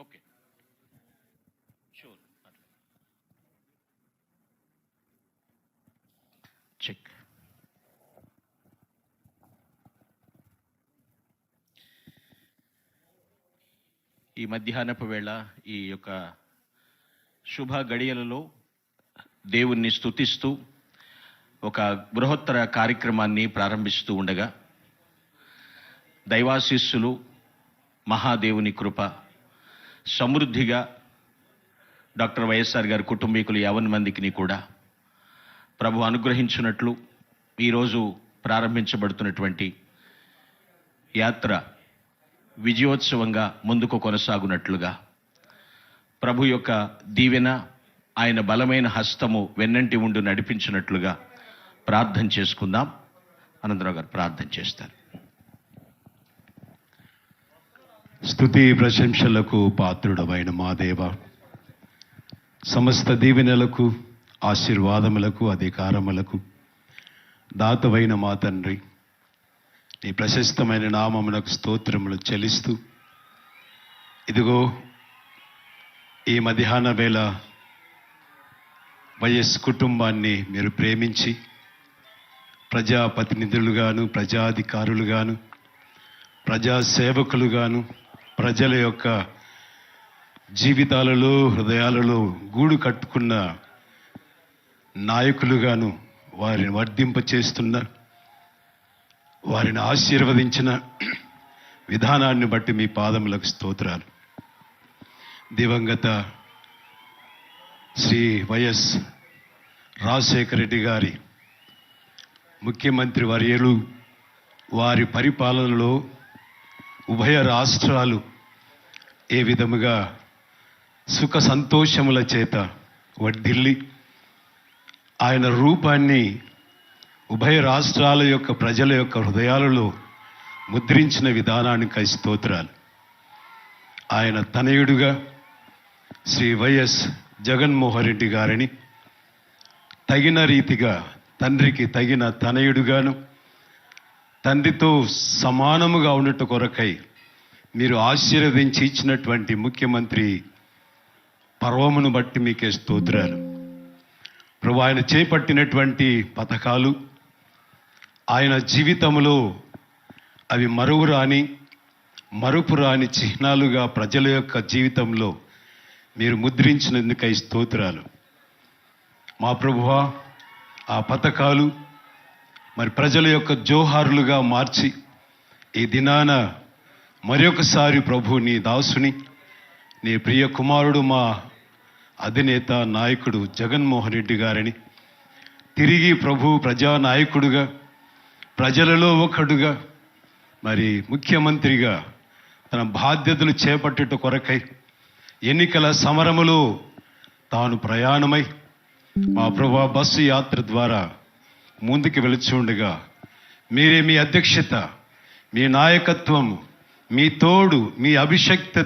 Okay. Sure check ఈ మధ్యాహ్నపు వేళ ఈ యొక్క శుభ గడియలలో దేవుణ్ణి స్తుతిస్తూ ఒక బృహత్తర కార్యక్రమాన్ని ప్రారంభిస్తూ ఉండగా దైవాశీస్సులు మహాదేవుని కృప సమృద్ధిగా డాక్టర్ వైఎస్ఆర్ గారి కుటుంబీకులు యవన్ మందికి కూడా ప్రభు అనుగ్రహించినట్లు ఈరోజు ప్రారంభించబడుతున్నటువంటి యాత్ర విజయోత్సవంగా ముందుకు కొనసాగునట్లుగా ప్రభు యొక్క దీవెన ఆయన బలమైన హస్తము వెన్నంటి ఉండి నడిపించినట్లుగా ప్రార్థన చేసుకుందాం. అనంతరావు గారు ప్రార్థన చేస్తారు. స్థుతి ప్రశంసలకు పాత్రుడమైన మా దేవ. సమస్త దీవెనలకు ఆశీర్వాదములకు అధికారములకు దాతవైన మా తండ్రి. నీ ప్రశస్తమైన నామమునకు స్తోత్రములు చెల్లిస్తూ ఇదిగో ఈ మధ్యాహ్న వేళ వైఎస్ కుటుంబాన్ని మీరు ప్రేమించి ప్రజాప్రతినిధులుగాను ప్రజాధికారులుగాను ప్రజా సేవకులుగాను ప్రజల యొక్క జీవితాలలో హృదయాలలో గూడు కట్టుకున్న నాయకులుగాను వారిని వర్ధింప చేస్తున్న వారిని ఆశీర్వదించిన విధానాన్ని బట్టి మీ పాదములకు స్తోత్రాలు. దివంగత శ్రీ వైఎస్ రాజశేఖర రెడ్డి గారి ముఖ్యమంత్రి వర్యులు వారి పరిపాలనలో ఉభయ రాష్ట్రాలు ఏ విధముగా సుఖ సంతోషముల చేత వర్ధిల్లి ఆయన రూపాన్ని ఉభయ రాష్ట్రాల యొక్క ప్రజల యొక్క హృదయాలలో ముద్రించిన విధానానికి స్తోత్రాలు. ఆయన తనయుడుగా శ్రీ వైఎస్ జగన్మోహన్ రెడ్డి గారిని తగిన రీతిగా తండ్రికి తగిన తనయుడుగాను తండ్రితో సమానముగా ఉన్నట్టు కొరకై మీరు ఆశీర్వదించి ఇచ్చినటువంటి ముఖ్యమంత్రి పర్వమును బట్టి మీకే స్తోత్రాలు. ప్రభు ఆయన చేపట్టినటువంటి పథకాలు ఆయన జీవితంలో అవి మరువు రాని మరుపు రాని చిహ్నాలుగా ప్రజల యొక్క జీవితంలో మీరు ముద్రించినందుకై స్తోత్రాలు. మా ప్రభువా ఆ పథకాలు మరి ప్రజల యొక్క జోహారులుగా మార్చి ఈ దినాన మరొకసారి ప్రభు నీ దాసుని నీ ప్రియ కుమారుడు మా అధినేత నాయకుడు జగన్మోహన్ రెడ్డి గారిని తిరిగి ప్రభు ప్రజానాయకుడుగా ప్రజలలో ఒకడుగా మరి ముఖ్యమంత్రిగా తన బాధ్యతలు చేపట్టుట కొరకై ఎన్నికల సమరములో తాను ప్రయాణమై మా ప్రభా బస్సు యాత్ర ద్వారా ముందుకు వెళుచుండగా మీరే మీ అధ్యక్షత మీ నాయకత్వం మీ తోడు మీ అభిషక్త